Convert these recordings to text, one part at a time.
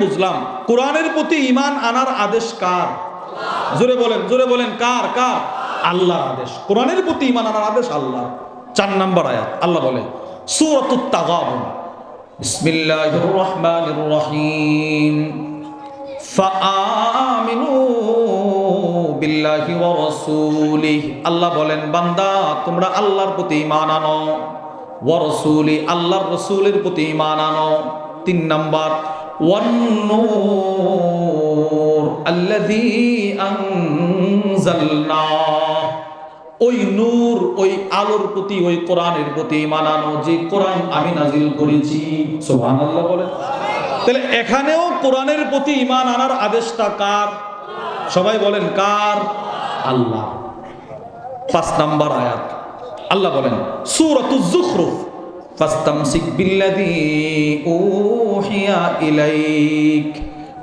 বুঝলাম, কোরআনের প্রতি ইমান আনার আদেশ কার? জোরে বলেন জোরে বলেন, কার কার? আল্লাহর আদেশ। কোরআনের প্রতি ইমান আনার আদেশ আল্লাহ। চার নাম্বার আয়াত, আল্লাহ বলে আল্লাহ বলেন, বান্দা, তোমরা আল্লাহর প্রতি ঈমান আনো, ওয়া রাসূলি, আল্লাহর রসুলের প্রতি ইমান আনো। তিন নাম্বার নূর আল্লাযী আনজালনা। ওই নূর, ওই আলোর প্রতি, ওই কোরআনের প্রতি ঈমান আনো। যে কোরআন আমি নাজিল করেছি। সুবহানাল্লাহ বলেন। তাহলে এখানেও কোরআনের প্রতি ইমান আনার আদেশটা কার? সবাই বলেন কার? আল্লাহ। পাঁচ নাম্বার আয়াত। আল্লাহ বলেন সূরাতুজ জুখরুফ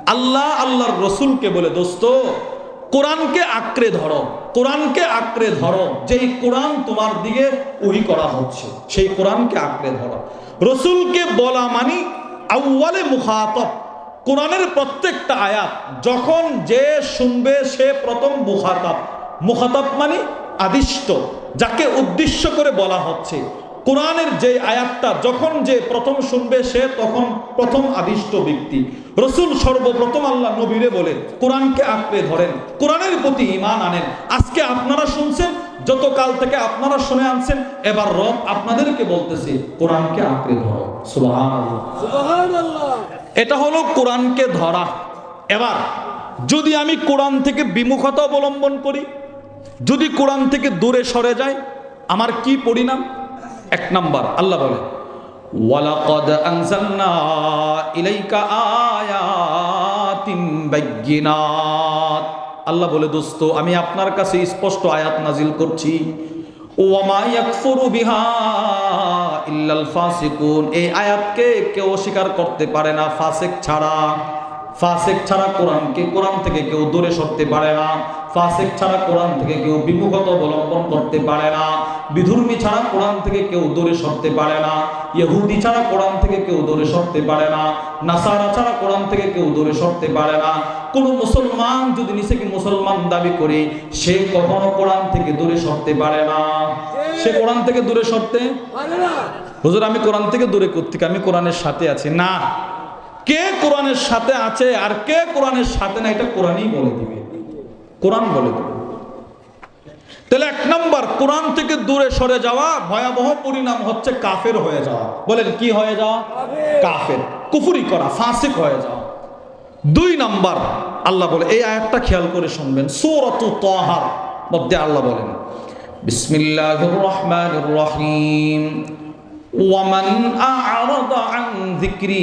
আল্লাহ আল্লাহর রসুলকে বলে, দোস্ত, কোরআনকে আঁকড়ে ধরো, কোরআনকে আঁকড়ে ধরো, যেই কোরআন তোমার দিকে ওহি করা হচ্ছে, সেই কোরআনকে আঁকড়ে ধরো। রসুলকে বলা মানি আউ্বালে মুখাতব। কোরআনের প্রত্যেকটা আয়াত, যখন যে শুনবে সে প্রথম মুখাতাব। মুখাতাব মানে আদিষ্ট, যাকে উদ্দেশ্য করে বলা হচ্ছে। কোরআনের যে আয়াতটা যখন যে প্রথম শুনবে সে তখন প্রথম আদিষ্ট ব্যক্তি। রসুল সর্বপ্রথম আল্লাহ নবীরে বলে কোরআনকে আঁকড়ে ধরেন কোরআনের প্রতি ইমান আনেন। আজকে আপনারা শুনছেন যত কাল থেকে আপনারা শুনে আনছেন এবার রব আপনাদেরকে বলতেছে কোরআনকে আঁকড়ে ধরো। এটা হলো কোরআনকে ধরা। এবার যদি আমি কোরআন থেকে বিমুখতা অবলম্বন করি যদি কোরআন থেকে দূরে সরে যায় আমার কি পরিণাম? এক নাম্বার, আল্লাহ বলে ইলাইকা আল্লাহ বলে, দোস্ত, আমি আপনার কাছে স্পষ্ট আয়াত নাজিল করছি। এই আয়াতকে কেউ অস্বীকার করতে পারে না, ফাসিক ছাড়া। ফাসিক ছাড়া কোরআনকে, কোরআন থেকে কেউ দূরে সরতে পারে না। ফাসিক ছাড়া কোরআন থেকে কেউ বিমুখতা অবলম্বন করতে পারে না। বিধর্মী ছাড়া কোরআন থেকে কেউ দূরে সরতে পারে না। ইহুদি ছাড়া কোরআন থেকে কেউ দূরে সরতে পারে না। নাসারা ছাড়া কোরআন থেকে কেউ দূরে সরতে পারে না। কোন মুসলমান যদি নিজেকে মুসলমান দাবি করে, সে কখনো কোরআন থেকে দূরে সরতে পারে না। সে কোরআন থেকে দূরে সরতে হুজুর, আমি কোরআন থেকে দূরে করতে, আমি কোরআনের সাথে আছি। না। কে কোরআনের সাথে আছে আর কে কোরআনের সাথে না এটা কোরআনই বলে দিবে। কোরআন বলে দিবে। তাহলে এক নম্বর কোরআন থেকে দূরে সরে যাওয়া ভয়াবহ পরিণাম হচ্ছে কাফের হয়ে যাওয়া। বলেন কি হয়ে যাওয়া? কাফের। কুফুরি। করা ফাসিক হয়ে যাওয়া। দুই নম্বর আল্লাহ বলে এই আয়াতটা খেয়াল করে শুনবেন। সূরাত তাহার মধ্যে আল্লাহ বলেন বিসমিল্লাহির রহমানির রহিম। ওয়ামান আ'রাদা আন যিকরি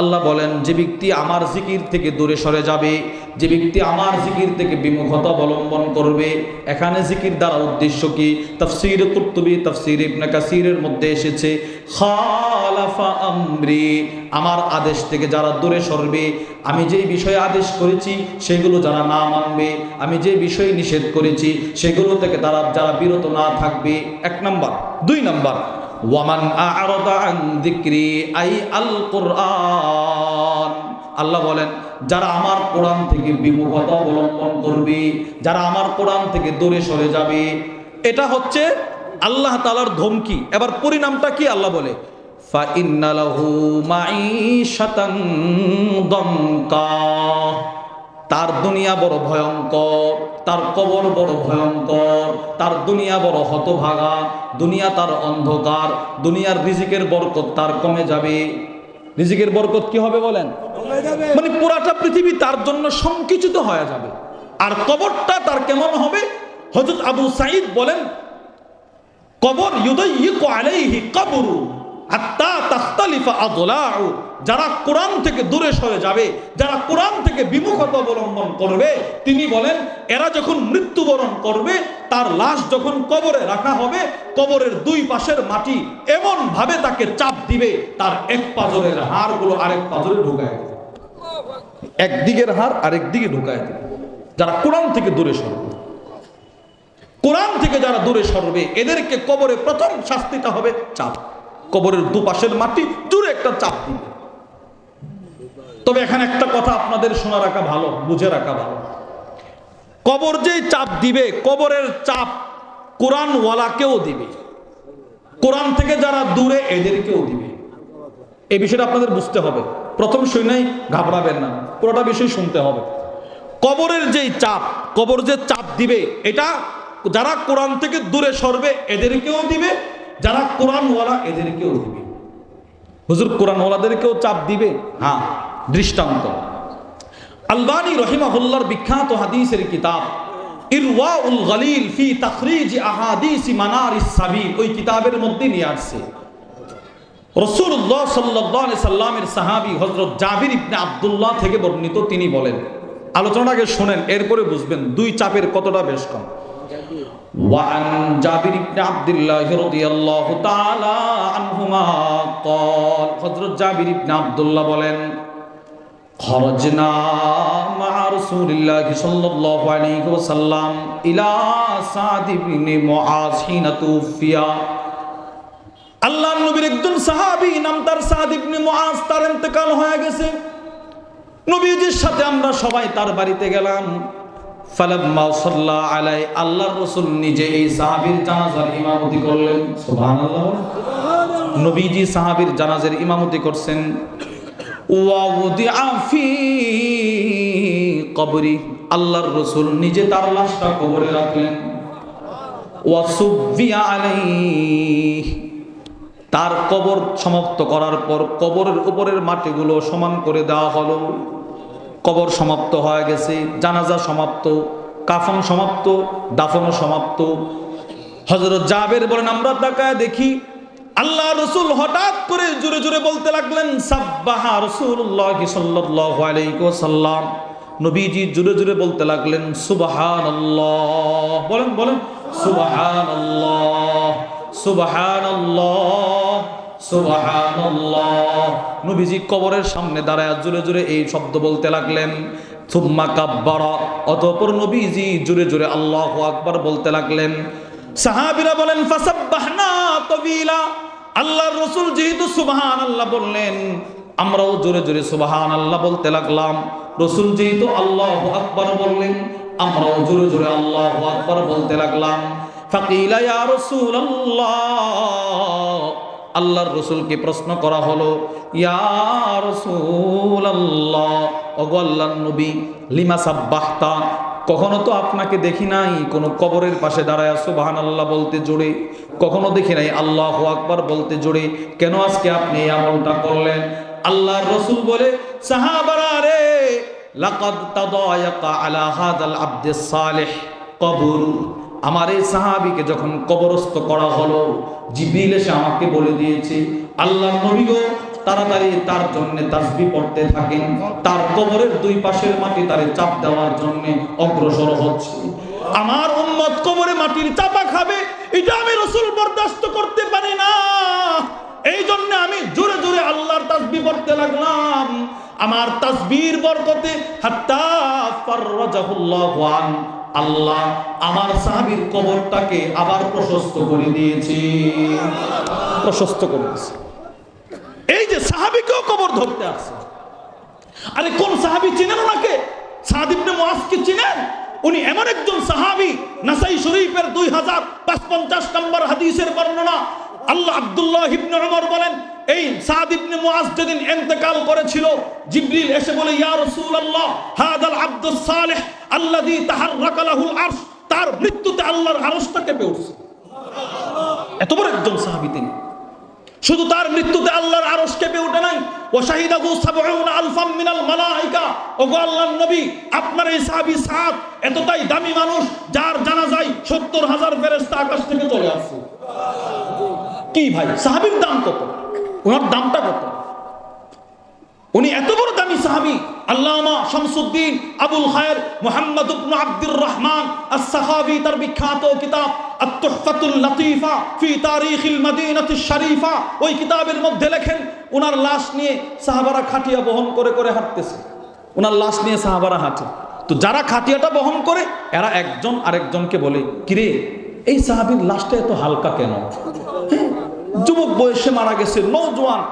আল্লাহ বলেন, যে ব্যক্তি আমার জিকির থেকে দূরে সরে যাবে, যে ব্যক্তি আমার জিকির থেকে বিমুখতা অবলম্বন করবে, এখানে জিকির দ্বারা উদ্দেশ্য কি? তাফসির কুর্তুবি, তাফসির ইবনে কাসিরের মধ্যে এসেছে, খালাফা আমরি আমার আদেশ থেকে যারা দূরে সরবে, আমি যেই বিষয়ে আদেশ করেছি, সেগুলো যারা না মানবে, আমি যে বিষয় নিষেধ করেছি, সেগুলো থেকে তারা, যারা বিরত না থাকবে, এক নাম্বার। দুই নাম্বার ওয়ামান আরদি আই আল কোরআন। আল্লাহ বলেন, যারা আমার কোরআন থেকে বিমুখতা অবলম্বন করবে, যারা আমার কোরআন থেকে দূরে সরে যাবে, এটা হচ্ছে আল্লাহ তালার ধমকি। এবার পরিণামটা কি আল্লাহ বলে? তার দুনিয়া বড় ভয়ঙ্কর। তার কবর বড় ভয়ঙ্কর তার দুনিয়া বড় হতভাগা দুনিয়া তার অন্ধকার দুনিয়ার রিজিকের বরকত তার কমে যাবে। রিজিকের বরকত কি হবে বলেন? মানে পুরাটা পৃথিবী তার জন্য সংকুচিত হয়ে যাবে। আর কবরটা তার কেমন হবে? হযরত আবু সাঈদ বলেন কবর ইউদাইয়িকু আলাইহি কবরু হাত্তা যারা কোরআন থেকে দূরে সরে যাবে, যারা কোরআন থেকে বিমুখতা অবলম্বন করবে, তিনি বলেন, এরা যখন মৃত্যুবরণ করবে, তার লাশ যখন কবরে রাখা হবে, কবরের দুই পাশের মাটি এমন ভাবে তাকে চাপ দিবে, তার এক পাজরের হাড়গুলো আরেক পাজরে ঢুকায় দেবে। একদিকের হাড় আরেক দিকে ঢুকায় দেবে। যারা কোরআন থেকে দূরে সরবে। কোরআন থেকে যারা দূরে সরবে, এদেরকে কবরে প্রথম শাস্তিটা হবে চাপ। কবরের দুপাশের মাটি জুড়ে একটা চাপ দিবে। তবে এখানে একটা কথা আপনাদের শোনা রাখা ভালো, বুঝে রাখা ভালো। কবর যেই চাপ দিবে, কবরের চাপ কোরআনওয়ালাকেও দিবে। কোরআন থেকে যারা দূরে, এদেরকেও দিবে। এই বিষয়টা আপনাদের বুঝতে হবে। প্রথম শুনেই ঘাবড়াবেন না। পুরোটা বিষয় শুনতে হবে। কবরের যেই চাপ, কবর যে চাপ দিবে, এটা যারা কোরআন থেকে দূরে সরবে, এদেরকেও দিবে যারা কোরআনওয়ালা এদেরকেও দিবে। হুজুর কোরআনওয়ালাদেরকেও চাপ দিবে? হ্যাঁ। দৃষ্টান্ত। আলবানী রহিমাহুল্লার বিখ্যাত হাদিসের কিতাব ইরওয়াউল গলিল ফি তাখরিজ আহাদিস মানারিস সাবিল ওই কিতাবের মধ্যে নিয়ে আসছে। রসুল্লাহ সাল্লাহ সাল্লামের সাহাবি হজরত জাবির ইবনে আবদুল্লাহ থেকে বর্ণিত তিনি বলেন আলোচনাটাকে শোনেন এরপরে বুঝবেন দুই চাপের কতটা বেশ কম। وعن جابر بن عبد الله رضي الله تعالى عنهما قال হযরত জাবির ইবনে আব্দুল্লাহ বলেন خرجنا مع رسول الله صلى الله عليه وسلم إلى سعد بن معاذ حين توفي আল্লাহ নবীর একজন সাহাবী নাম তার সাদ ইবনে মুআজ তার ইন্তেকাল হয়ে গেছে নবীজির সাথে আমরা সবাই তার বাড়িতে গেলাম আলাই, আল্লাহর রাসূল নিজে সাহাবীর করলেন। নবীজি সাহাবীর ইমামতি করছেন। ওয়া আল্লাহর নিজে তার লাশটা কবরে রাখলেন। ওয়া সুবিয়া তার কবর সমাপ্ত করার পর কবরের উপরের মাটিগুলো সমান করে দেওয়া হলো। কবর সমাপ্ত হয়ে গেছে, জানাজা সমাপ্ত, কাফন সমাপ্ত দাফন সমাপ্ত। হজরত জাবের বলেন, আমরা তাকায় দেখি আল্লাহ রসুল হঠাৎ করে জোরে জোরে বলতে লাগলেন, সাব্বাহা রসুল্লাহ ওয়াসাল্লাম। নবীজি জোরে জোরে বলতে লাগলেন, সুবহানাল্লাহ। বলেন বলেন, সুবহানাল্লাহ সুবহানাল্লাহ। সুবহানাল্লাহ। নবীজি কবরের সামনে দাঁড়ায় জোরে জোরে এই শব্দ বলতে লাগলেন নবীজি বলতে লাগলেন বলেন বললেন, আমরাও জোরে জোরে বলতে লাগলাম। রাসূল যেহেতু আল্লাহু আকবার বললেন, আমরাও জোরে জোরে আল্লাহু আকবার বলতে লাগলাম। ফাকিলা ইয়া আল্লাহর রসুলকে প্রশ্ন করা হলো নবী, লিমা সাব্বাহতা, কখনো তো আপনাকে দেখি নাই? কোনো কবরের পাশে দাঁড়ায় সুবহান আল্লাহ বলতে জোরে, কখনো দেখি নাই? আল্লাহ আকবার বলতে জোরে, কেন আজকে আপনি এই আমলটা করলেন? আল্লাহর রসুল বলে, সাহাবারা রে, লাকাদ তাদায়াকা আলা হাদাল আব্দিস সালেহ, কবর। আমার এই সাহাবিকে যখন কবরস্থ করা হলো, জিবরিল এসে আমাকে বলে দিয়েছে আল্লাহ নবী গো, তাড়াতাড়ি তার জন্য তাসবি পড়তে থাকেন। তার কবরের দুই পাশের মাটি তারে চাপ দেওয়ার জন্য অগ্রসর হচ্ছে। আমার উম্মত কবরে মাটির চাপা খাবে, এটা আমি রসুল বরদাস্ত করতে পারি না। এই জন্য আমি জোরে জোরে আল্লাহর তাসবি পড়তে লাগলাম। আমার তাসবির বরকতে হাত্তা ফাররাজাহুল্লাহু আন আল্লাহ আমার সাহাবীর কবরটাকে আবার প্রশস্ত করে দিয়েছে। প্রশস্ত করে দিয়েছে। এই যে সাহাবীকেও কবর ধরতে আসছে। আরে কোন সাহাবী চিনেন ওনাকে? সাদ ইবনে মুআজকে চিনেন? উনি এমন একজন সাহাবী, নাসাই শরীফের দুই হাজার পঞ্চাশ নম্বর হাদিসের বর্ণনা। আল্লাহ আব্দুল্লাহ ইবনে ওমর বলেন এই সাদ ইবনে মুআজ যেদিন ইন্তেকাল করেছিল, জিবরিল এসে বলে, ইয়া রাসূলুল্লাহ, হাদাল আব্দুস সালেহ আল্লাযী তাহাররাকা লাহুল আরশ। তার মৃত্যুতে আল্লাহর আরশটা কেঁপে উঠছে। এত বড় একজন সাহাবী তিনি। শুধু তার মৃত্যুতে আল্লাহর আরশ কেঁপে ওঠে নাই। ও শাহিদাহু সাবউনা আলফাম মিনাল মালাইকা। ওগো আল্লাহর নবী, আপনার এই সাহাবী সাদ এতটাই দামি মানুষ, যার জানাজায় সত্তর হাজার ফেরেশতা আকাশ থেকে চলে আসছে। কি ভাই, সাহাবীর দাম কত? ওনার দামটা কত? উনি এত বড় দামি সাহাবী আল্লামা শামসুদ্দিন আবুল খায়ের মোহাম্মদ ইবনে আব্দুর রহমান আস-সাহাবী তার বিখ্যাত কিতাব আত-তুহফাতুল লতিফা ফি তারিখিল মদিনাতিশ শরীফা। ওই কিতাবের মধ্যে লেখেন ওনার লাশ নিয়ে সাহাবারা খাটিয়া বহন করে করে হাঁটতেছে। ওনার লাশ নিয়ে সাহাবারা হাঁটে। তো যারা খাটিয়াটা বহন করে এরা একজন আরেকজনকে বলে কিরে এই সাহাবীর লাশটা এত হালকা কেন? হ্যাঁ, যুবক বয়সে মারা গেছে নৌজওয়ান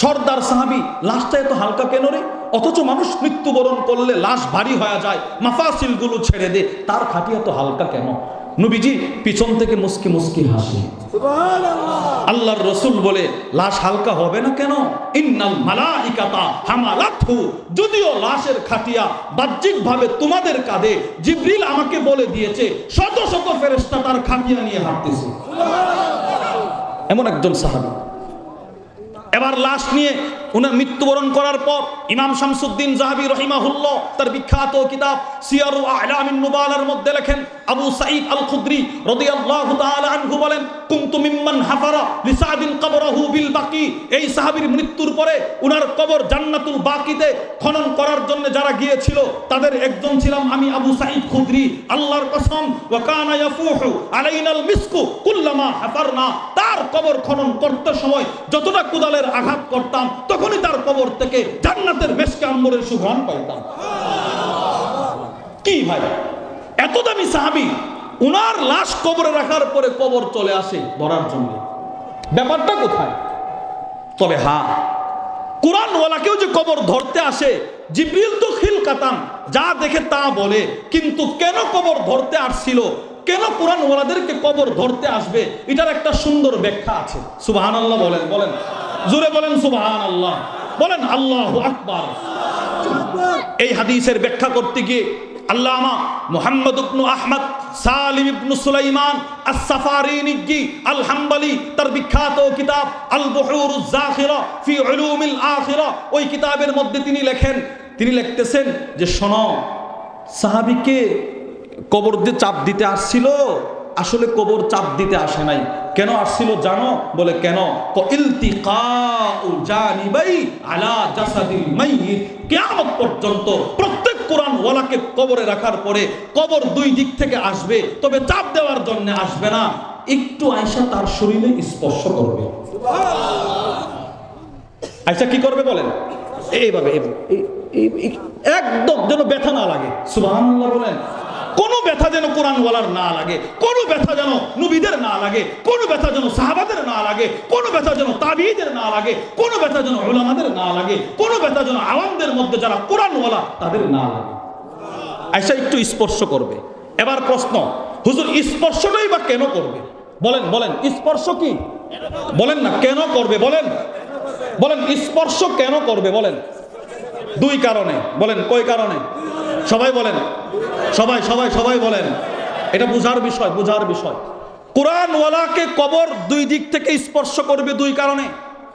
সর্দার সাহাবি লাশটা এত হালকা কেন রে? অথচ মানুষ মৃত্যুবরণ করলে লাশ ভারী হয়ে যায় মাফাসিলগুলো ছেড়ে দে তার খাটি এত হালকা কেন? নবীজি পিছন থেকে মুসকি মুসকি হাসি। আল্লাহর রসুল বলে লাশ হালকা হবে না কেন? ইন্নাল মালাইকাতা হামালাতহু যদিও লাশের খাটিয়া বাহ্যিকভাবে তোমাদের কাঁধে জিবরিল আমাকে বলে দিয়েছে শত শত ফেরেশতা তার খাটিয়া নিয়ে হাঁটতেছে। এমন একজন সাহাবি। এবার লাশ নিয়ে উনার মৃত্যুবরণ করার পর ইমাম শামসুদ্দিন জাহাবি রহিমাহুল্লাহ তার বিখ্যাত কিতাব সিয়ারু আলামিন নুবালার মধ্যে লেখেন, আবু সাঈদ আল খুদরি রাদিয়াল্লাহু আনহু বলেন মিম্মান হাফারা লিসাদিন বিল বাকি। এই মৃত্যুর পরে উনার কবর জান্নাতুল বাকিতে খনন করার জন্য যারা গিয়েছিল, তাদের একজন ছিলাম আমি, আবু সাঈদ খুদরি। আল্লাহর কসম ইয়াফুহু আলাইনাল মিসকু কুল্লামা হাফারনা। তার কবর খনন করতে সময় যতটা কুদালের আঘাত করতাম তখনই তার কবর থেকে জান্নাতের মেশকে আম্বরের সুঘ্রাণ পাইতাম। কি ভাই? এত দামি সাহাবি, উনার লাশ কবরে রাখার পরে কবর চলে আসে ধরার জন্য। ব্যাপারটা কোথায়? তবে হ্যাঁ কোরআনওয়ালাকেও যে কবর ধরতে আসে, জিব্রিল তো খিল কাতাম যা দেখে তা বলে। কিন্তু কেন কবর ধরতে আসছিল? কেন কোরআনওয়ালাদেরকে কবর ধরতে আসবে? এটার একটা সুন্দর ব্যাখ্যা আছে। আল্লাহ বলেন বলেন। জোরে বলেন সুবাহান আল্লাহ বলেন আল্লাহ আকবার। এই হাদিসের ব্যাখ্যা করতে গিয়ে আল্লামা মুহাম্মদ ইবনু আহমদ, সালিম ইবনু সুলাইমান আস-সাফারিনিজি আল হাম্বলি তার বিখ্যাত কিতাব আল বুহুরুজ জাখিরা ফি উলুমিল আখিরা, ওই কিতাবের মধ্যে তিনি লেখেন, তিনি লিখতেছেন যে শোনো, সাহাবীকে কবর দিয়ে চাপ দিতে আসছিল আসলে কবর চাপ দিতে আসে নাই। কেন আসছিল জানো? বলে কেন? কিয়ামত পর্যন্ত প্রত্যেক কোরআন ওয়ালাকে কবরে রাখার পরে কবর দুই দিক থেকে আসবে তবে চাপ দেওয়ার জন্য আসবে না। একটু আয়সা তার শরীরে স্পর্শ করবে। আয়সা কি করবে বলেন? এইভাবে এইভাবে, এই- এই- এই- একদম যেন ব্যথা না লাগে। সুবহানাল্লাহ বলেন। কোনো ব্যথা যেন কোরআনওয়ালার না লাগে, কোনো ব্যথা যেন নবীদের না লাগে, কোনো ব্যথা যেন সাহাবাদের না লাগে, কোনো ব্যথা যেন তাবিদের না লাগে, কোনো ব্যথা যেন ওলামাদের না লাগে, কোনো ব্যথা যেন আওয়ামদের মধ্যে যারা কোরআনওয়ালা তাদের না লাগে। আয়সা একটু স্পর্শ করবে। এবার প্রশ্ন, হুজুর স্পর্শটাই বা কেন করবে? বলেন বলেন, স্পর্শ কি? বলেন না, কেন করবে? বলেন। বলেন, স্পর্শ কেন করবে? বলেন। দুই কারণে। বলেন, কয় কারণে? সবাই বলেন। সবাই সবাই সবাই বলেন। এটা বুঝার বিষয় বুঝার বিষয়। কোরআনওয়ালাকে কবর দুই দিক থেকে স্পর্শ করবে দুই কারণে।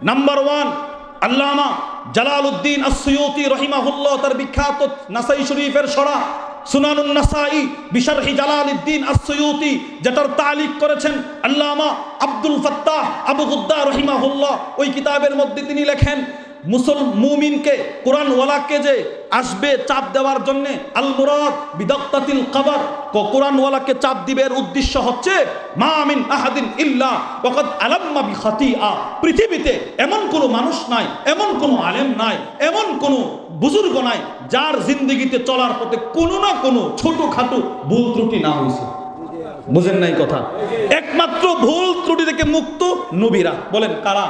নাম্বার ওয়ান আল্লামা জালালউদ্দিন আসসিয়ুতি রহিমাহুল্লাহ, তার বিখ্যাত নাসাই শরীফের সরা, সুনানুন নাসাই, বিশারহি জালালউদ্দিন আসসিয়ুতি, যেটার তালিক করেছেন আল্লামা আব্দুল ফাত্তাহ আবু গুদ্দা রহিমাহুল্লাহ। ওই কিতাবের মধ্যে তিনি লেখেন মুসল মুমিনকে কোরআন ওয়ালাকে যে আসবে চাপ দেওয়ার জন্যে আল মুরাদ কবর কোরআন ওয়ালাকে চাপ দিবের উদ্দেশ্য হচ্ছে, মা আমিন আহাদিন ইল্লা ওয়াকাদ আলাম্মা বি খাতিআ পৃথিবীতে এমন কোনো মানুষ নাই, এমন কোনো আলেম নাই, এমন কোনো বুজুর্গ নাই, যার জিন্দগিতে চলার পথে কোনো না কোনো ছোটখাটো ভুল ত্রুটি না হয়েছে। বুঝেন নাই কথা? একমাত্র ভুল ত্রুটি থেকে মুক্ত নবীরা। বলেন, কারা?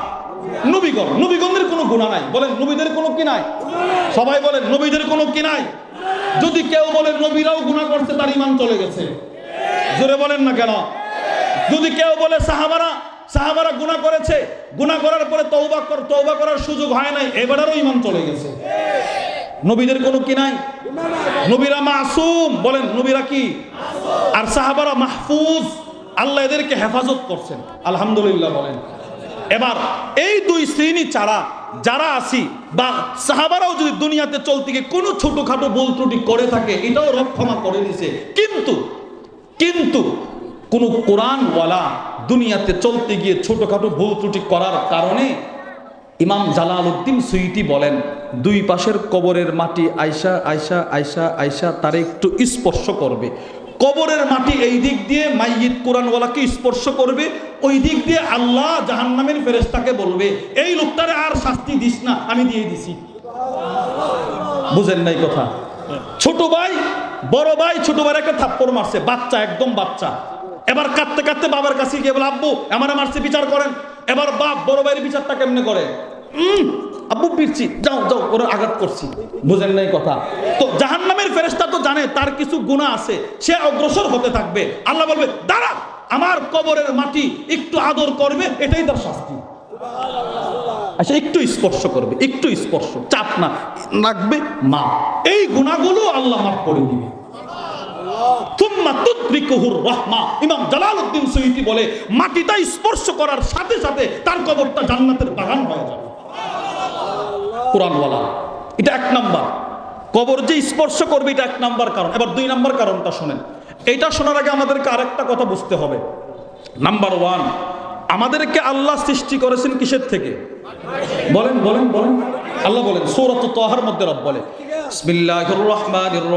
নবীগণ, নবীগণের কোনো গুণা নাই। বলেন, নবীদের কোনো কি নাই? সবাই বলেন, নবীদের কোনো কি নাই? যদি কেউ বলে নবীরাও গুণা করছে, তার ইমান চলে গেছে। জোরে বলেন না কেন? যদি কেউ বলে, সাহাবারা সাহাবারা গুণা করেছে, গুণা করার পরে তৌবা কর তৌবা করার সুযোগ হয় নাই, এবারেরও ইমান চলে গেছে। নবীদের কোনো কি নাই? নবীরা মাসুম, বলেন, নবীরা কি? আর সাহাবারা মাহফুজ, আল্লাহ এদেরকে হেফাজত করছেন। আলহামদুলিল্লাহ বলেন। এবার এই দুই শ্রেণি ছাড়া যারা আসি বা সাহাবারাও যদি দুনিয়াতে চলতে গিয়ে কোনো ছোটখাটো ভুল ত্রুটি করে থাকে, এটাও রক্ষমা করে দিছে কিন্তু কিন্তু কোন কোরআনওয়ালা দুনিয়াতে চলতে গিয়ে ছোটোখাটো ভুল ত্রুটি করার কারণে ইমাম জালাল উদ্দিন সুইটি বলেন, দুই পাশের কবরের মাটি আয়সা আয়সা আয়সা আয়সা তারে একটু স্পর্শ করবে। কবরের মাটি এই দিক দিয়ে মাইয়িত কোরআনওয়ালাকে স্পর্শ করবে, ওই দিক দিয়ে আল্লাহ জাহান্নামের ফেরেশতাকে বলবে, এই লোকটারে আর শাস্তি দিস না, আমি দিয়ে দিছি। বুঝেন নাই কথা? ছোট ভাই, বড় ভাই, ছোট ভাই একটা থাপ্পড় মারছে, বাচ্চা, একদম বাচ্চা। এবার কাঁদতে কাঁদতে বাবার কাছে গিয়ে বলে, আব্বু, আমার মারছে, বিচার করেন। এবার বাপ, বড় ভাইয়ের বিচারটা কেমনে করে? আব্বু পিরছি যাও যাও, ওরা আঘাত করছি। বুঝেন নাই কথা। তো জাহান্নামের ফেরেশতা তো জানে, তার কিছু গুণা আছে। সে অগ্রসর হতে থাকবে। আল্লাহ বলবে, দাঁড়া, আমার কবরের মাটি একটু আদর করবে, এটাই তার শাস্তি। আচ্ছা একটু স্পর্শ করবে, একটু স্পর্শ, চাপ না রাখবে মা এই গুণাগুলো আল্লাহ মাফ করে দিবে। বলে, মাটিটা স্পর্শ করার সাথে সাথে তার কবরটা জান্নাতের বাগান হয়ে যাবে। কোরআনওয়ালা। এটা এক নাম্বার। কবর যে স্পর্শ করবে, এটা এক নাম্বার কারণ। এবার দুই নাম্বার কারণটা শোনেন। এইটা শোনার আগে আমাদেরকে আরেকটা কথা বুঝতে হবে। নাম্বার ওয়ান আমাদেরকে আল্লাহ সৃষ্টি করেছেন কিসের থেকে? বলেন বলেন বলেন। আল্লাহ বলেন, সৌরত তোহার মধ্যে রব বলে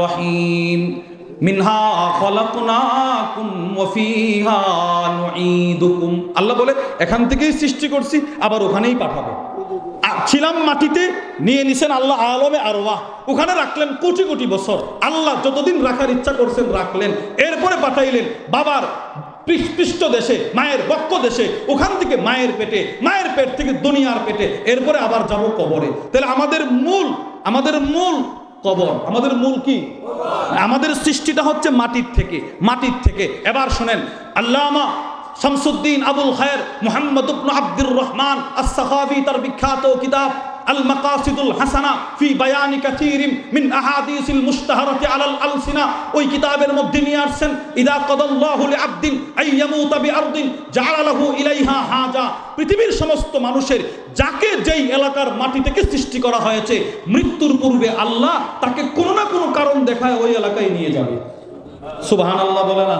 রহিম। মিনহা খলাকনাকুম ওয়া ফিহা আল্লাহ বলে, এখান থেকেই সৃষ্টি করছি, আবার ওখানেই পাঠাবো। ছিলাম মাটিতে, নিয়ে নিছেন আল্লাহ আলমে আরওয়াহ। ওখানে রাখলেন কোটি কোটি বছর। আল্লাহ যতদিন রাখার ইচ্ছা করছেন রাখলেন। এরপরে পাঠাইলেন বাবার পৃষ্ঠ- দেশে, মায়ের বক্ষ দেশে, ওখান থেকে মায়ের পেটে, মায়ের পেট থেকে দুনিয়ার পেটে। এরপরে আবার যাব কবরে। তাহলে আমাদের মূল আমাদের মূল কবর, আমাদের মূল কি? আমাদের সৃষ্টিটা হচ্ছে মাটির থেকে মাটির থেকে। এবার শোনেন, আল্লামা শামসুদ্দিন আবুল খায়ের মোহাম্মদ আব্দুর রহমান আস-সাখাবি তার বিখ্যাত কিতাব আল মাকাসিদুল হাসানা ফি বায়ানি কাসীরিম মিন আহাদিসিল মুশতাহারাতি আলাল আলসিনা। ওই কিতাবের মধ্যে নিয়ে আসছেন, ইদা কাদাল্লাহু লিআবদিন আই ইয়ামুতা বিআরদিন জাআলা লাহু ইলাইহা হাজা। পৃথিবীর সমস্ত মানুষের, যাকে যেই এলাকার মাটি থেকে সৃষ্টি করা হয়েছে, মৃত্যুর পূর্বে আল্লাহ তাকে কোনো না কোনো কারণ দেখায় ওই এলাকায় নিয়ে যাবে। সুবহানাল্লাহ বলে না?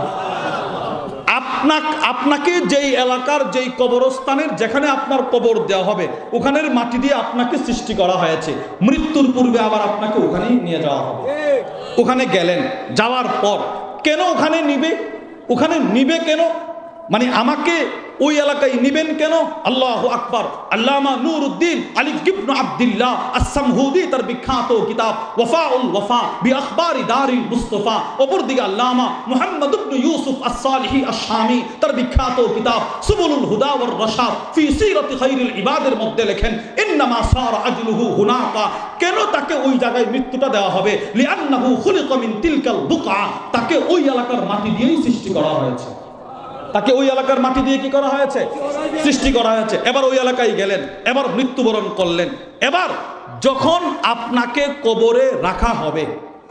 আপনাক, আপনাকে যেই এলাকার যেই কবরস্থানের যেখানে আপনার কবর দেওয়া হবে, ওখানের মাটি দিয়ে আপনাকে সৃষ্টি করা হয়েছে। মৃত্যুর পূর্বে আবার আপনাকে ওখানেই নিয়ে যাওয়া হবে। ওখানে গেলেন, যাওয়ার পর। কেন ওখানে নিবে? ওখানে নিবে কেন? মানে আমাকে ওই এলাকায় নিবেন কেন? আল্লাহ আকবর। আল্লামা নুরউদ্দিন আলী ইবনে আব্দুল্লাহ আস-সামহুদি, তার বিখ্যাত কিতাব ওয়াফাউল ওয়াফা বি আখবারি দারিল মুস্তাফা। অপরদিকে আল্লামা মুহাম্মদ ইবনে ইউসুফ আস-সালিহি তার বিখ্যাত কিতাব সুবুলুল হুদা ওয়ার রাশাদ ফি সিরাতি খাইরিল ইবাদের মধ্যে লেখেন, ইন্নামা সারা আজলুহু হুনাকা। কেন তাকে ওই জায়গায় মৃত্যুটা দেওয়া হবে? লিআন্নাহু খুলিকা মিন তিলকাল বুকআ। তাকে ওই এলাকার মাটি দিয়েই সৃষ্টি করা হয়েছে। তাকে ওই এলাকার মাটি দিয়ে কি করা হয়েছে? সৃষ্টি করা হয়েছে। এবার ওই এলাকায় গেলেন, এবার মৃত্যুবরণ করলেন। এবার যখন আপনাকে কবরে রাখা হবে,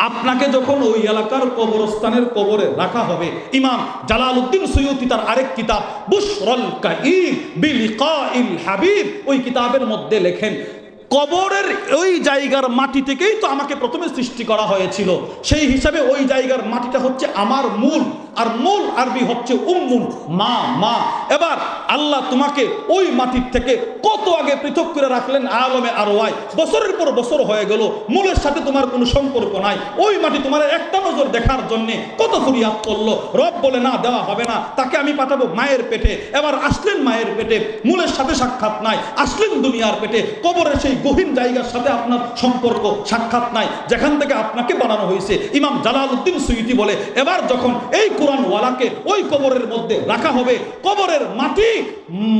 আপনাকে যখন ওই এলাকার কবরস্থানের কবরে রাখা হবে, ইমাম জালালউদ্দিন সৈয়দি তার আরেক কিতাব, বুশরল কাইর বিলিকাইল হাবিব, ওই কিতাবের মধ্যে লেখেন কবরের ওই জায়গার মাটি থেকেই তো আমাকে প্রথমে সৃষ্টি করা হয়েছিল। সেই হিসাবে ওই জায়গার মাটিটা হচ্ছে আমার মূল, আর মূল আরবি হচ্ছে উম্মুন মা মা। এবার আল্লাহ তোমাকে ওই মাটির থেকে কত আগে পৃথক করে রাখলেন আলমে আর ওয়াই বছরের পর বছর হয়ে গেল, মূলের সাথে তোমার কোনো সম্পর্ক নাই। ওই মাটি তোমার একটা নজর দেখার জন্যে কত ফরিয়াদ করল। রব বলে, না, দেওয়া হবে না, তাকে আমি পাঠাবো মায়ের পেটে। এবার আসলেন মায়ের পেটে, মূলের সাথে সাক্ষাৎ নাই, আসলেন দুনিয়ার পেটে। কবরের সেই গহীন জায়গার সাথে আপনার সম্পর্ক সাক্ষাৎ নাই। যেখান থেকে আপনাকে বানানো হয়েছে। ইমাম জালালউদ্দিন সুইটি বলে, এবার যখন এই কোরআন ওয়ালাকে ওই কবরের মধ্যে রাখা হবে, কবরের মাটি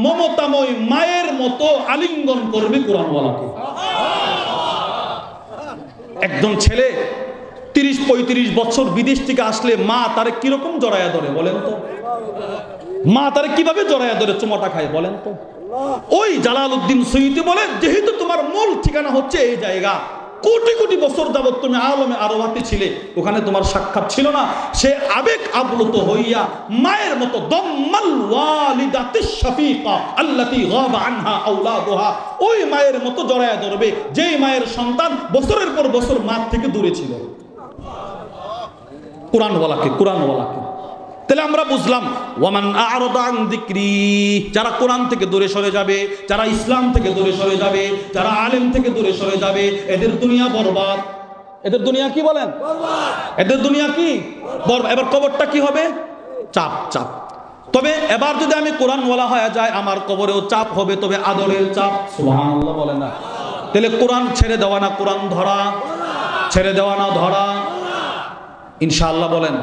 মমতাময় মায়ের মতো আলিঙ্গন করবে কোরআন ওয়ালাকে একজন ছেলে তিরিশ পঁয়ত্রিশ বছর বিদেশ থেকে আসলে মা তারে কীরকম জড়ায়া ধরে বলেন তো? মা তারে কীভাবে জড়ায়া ধরে চুমাটা খায় বলেন তো? ওই জালালউদ্দিন সৈয়দি বলে, যেহেতু তোমার মূল ঠিকানা হচ্ছে এই জায়গা, কোটি কোটি বছর যাবত তুমি আলমে আরোহাতে ছিলে, ওখানে তোমার সাক্ষাৎ ছিল না। সে আবেগ আপ্লুত হইয়া মায়ের মতো আনহা ওই মায়ের মতো জড়ায়া ধরবে, যেই মায়ের সন্তান বছরের পর বছর মা থেকে দূরে ছিল। কোরআনওয়ালাকে কোরআনওয়ালাকে। তাহলে আমরা বুঝলাম ওয়ামান আ'রাদা যিকরি যারা কোরআন থেকে দূরে সরে যাবে যারা ইসলাম থেকে দূরে সরে যাবে যারা আলেম থেকে দূরে সরে যাবে এদের দুনিয়া বরবাদ। এদের দুনিয়া কি বলেন? এদের দুনিয়া কি? এবার কবরটা কি হবে? চাপ চাপ। তবে এবার যদি আমি কোরআন ওয়ালা হয়ে যায় আমার কবরেও চাপ হবে তবে আদরের চাপ। সুবহানাল্লাহ বলে না। তাহলে কোরআন ছেড়ে দেওয়া না কোরআন ধরা। ছেড়ে দেওয়া না ধরা। ইনশাআল্লাহ বলেন।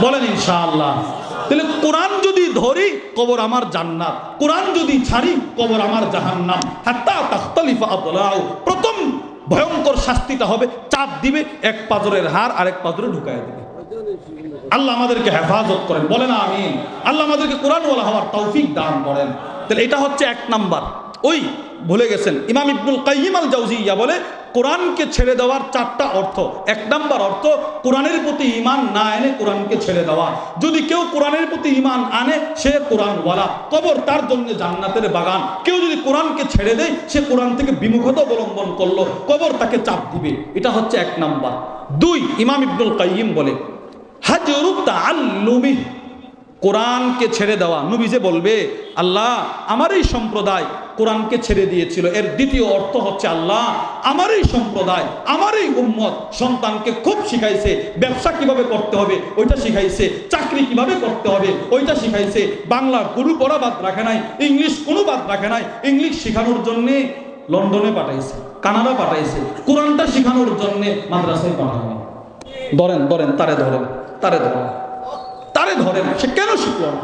বলেন ইনশাআল্লাহ। তাহলে কোরআন যদি ধরি, কবর আমার জান্নাত। কোরআন যদি ছাড়ি, কবর আমার জাহান্নাম। হাত্তা তাখতালিফা আতলাউ প্রথম ভয়ঙ্কর শাস্তিটা হবে, চাপ দিবে, এক পাজরের হার আরেক পাজরে ঢুকায় দিবে। আল্লাহ আমাদেরকে হেফাজত করেন। বলেন আমি আল্লাহ আমাদেরকে কোরআন বলা হওয়ার তৌফিক দান করেন। তাহলে এটা হচ্ছে এক নাম্বার। ওই ভুলে গেছেন। ইমাম ইবনুল কাইয়িম আল জাউজিয়া বলে, কোরআনকে ছেড়ে দেওয়ার চারটা অর্থ। এক নাম্বার অর্থ, কোরআনের প্রতি ইমান না এনে কোরআনকে ছেড়ে দেওয়া। যদি কেউ কোরআনের প্রতি ইমান আনে, সে কোরআনওয়ালা। কবর তার জন্য জান্নাতের বাগান। কেউ যদি কোরআনকে ছেড়ে দেয়, সে কোরআন থেকে বিমুখতা অবলম্বন করল। কবর তাকে চাপ দিবে। এটা হচ্ছে এক নাম্বার। দুই, ইমাম ইবনুল কাইয়িম বলে, হাজরু তাল্লুমি কোরআনকে ছেড়ে দেওয়া। নবী যে বলবে, আল্লাহ, আমার এই সম্প্রদায় কোরআনকে ছেড়ে দিয়েছিল। এর দ্বিতীয় অর্থ হচ্ছে আল্লাহ, আমার এই সম্প্রদায়, আমার এই উম্মত সন্তানকে খুব শিখাইছে, ব্যবসা কীভাবে করতে হবে, ওইটা শিখাইছে, চাকরি কীভাবে করতে হবে, ওইটা শিখাইছে বাংলা কোনো পড়া বাদ রাখে নাই, ইংলিশ কোনো বাদ রাখে নাই, ইংলিশ শেখানোর জন্যে লন্ডনে পাঠাইছে, কানাডা পাঠাইছে, কোরআনটা শেখানোর জন্যে মাদ্রাসায় পাঠানো। ধরেন ধরেন, তারে ধরেন তারে ধরেন। তারে ধরেন সে কেন শিখল না?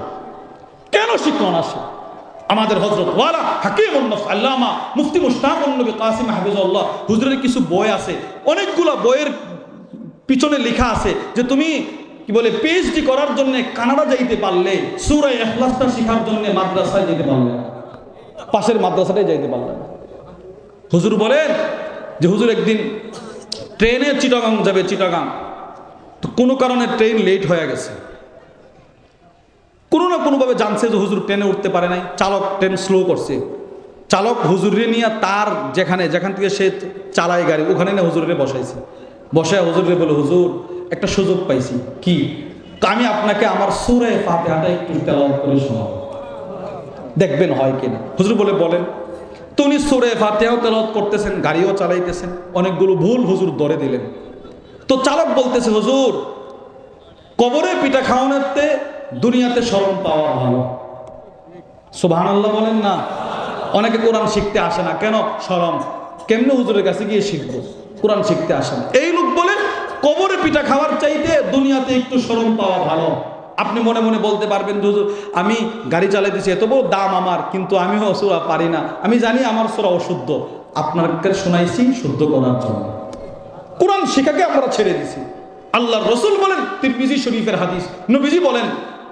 কেন শিখল না সে? আমাদের হজরত ওয়ালা হাকিম আল্লামা মুফতি মুস্তাক নবী কাসিম হাফিজুল্লাহ হুজুরের কিছু বই আছে, অনেকগুলো বইয়ের পিছনে লেখা আছে যে তুমি কি বলে পিএইচডি করার জন্য কানাডা যাইতে পারলে সুরাই এখলাসটা শেখার জন্য মাদ্রাসায় যেতে পারলে পাশের মাদ্রাসাটাই যাইতে পারলে না। হুজুর বলেন যে, হুজুর, একদিন ট্রেনে চিটাগাং যাবে, চিটাগাং। তো কোনো কারণে ট্রেন লেট হয়ে গেছে। কোনো না কোনোভাবে জানছে যে হুজুর ট্রেনে উঠতে পারে নাই, চালক ট্রেন স্লো করছে। চালক হুজুরে নিয়ে তার যেখানে, যেখান থেকে সে চালায় গাড়ি, ওখানে নিয়ে হুজুরে বসাইছে। বসায় হুজুরে বলে, হুজুর, একটা সুযোগ পাইছি। কি? আমি আপনাকে আমার সুরে ফাতেহাটা একটু তেলাওয়াত করে শোনাবো। দেখবেন হয় কিনা হুজুর বলে, বলেন। তো উনি সুরে ফাতেহাও তেলাওয়াত করতেছেন, গাড়িও চালাইতেছেন। অনেকগুলো ভুল হুজুর দরে দিলেন। তো চালক বলতেছে, হুজুর, কবরে পিঠা খাওয়ানোতে দুনিয়াতে স্মরণ পাওয়া ভালো। আল্লাহ বলেন না। অনেকে কোরআন শিখতে আসে না। কেন? সরম কেমনে হুজুরের কাছে গিয়ে শিখব? কোরআন শিখতে আসে না। এই লোক বলে, কবরে পিঠা খাওয়ার চাইতে দুনিয়াতে একটু স্মরণ পাওয়া ভালো। আপনি মনে মনে বলতে পারবেন হুজুর, আমি গাড়ি চালাইতেছি এত বড় দাম আমার, কিন্তু আমিও সুরা পারি না। আমি জানি আমার সুরা অশুদ্ধ। আপনাকে শোনাইছি শুদ্ধ করার জন্য। কোরআন শিখাকে আমরা ছেড়ে দিছি। আল্লাহ রসুল বলেন, তিরমিজি শরীফের হাদিস। নবীজি বলেন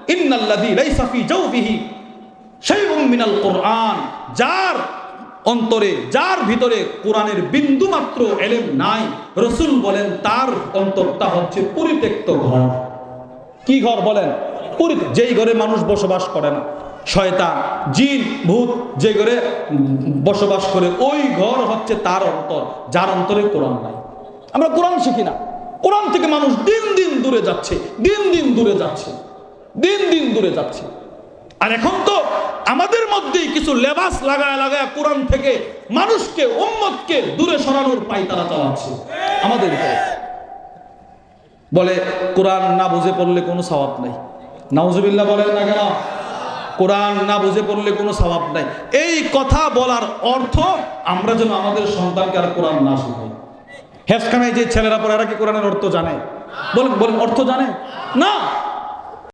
ইন্নাল্লাযী লাইসা ফি জাওফিহি শাইউম কোরআন যার অন্তরে, যার ভিতরে কোরআনের বিন্দু মাত্র এলেম নাই, রসুল বলেন, তার অন্তরটা হচ্ছে পরিত্যক্ত ঘর। কি ঘর বলেন? যেই ঘরে মানুষ বসবাস করে না। শয়তান, জিন, ভূত, যে ঘরে বসবাস করে, ওই ঘর হচ্ছে তার অন্তর, যার অন্তরে কোরআন নাই। আমরা কোরআন শিখি না। কোরআন থেকে মানুষ দিন দিন দূরে যাচ্ছে, দিন দিন দূরে যাচ্ছে। দিন দিন দূরে যাচ্ছে। আর এখন তো আমাদের মধ্যেই কিছু লেবাস লাগায় লাগায় কোরআন থেকে মানুষকে, উম্মতকে দূরে সরানোর পাই তারা চালাচ্ছে আমাদের বলে, কোরআন না বুঝে পড়লে কোনো স্বভাব নাই। নাউজুবিল্লাহ বলেন না কেন? কোরআন না বুঝে পড়লে কোনো স্বভাব নাই। এই কথা বলার অর্থ আমরা যেন আমাদের সন্তানকে আর কোরআন না শেখাই। হেফখানায় যে ছেলেরা পড়ে, এরা কি কোরআনের অর্থ জানে? বলেন বলেন, অর্থ জানে? না।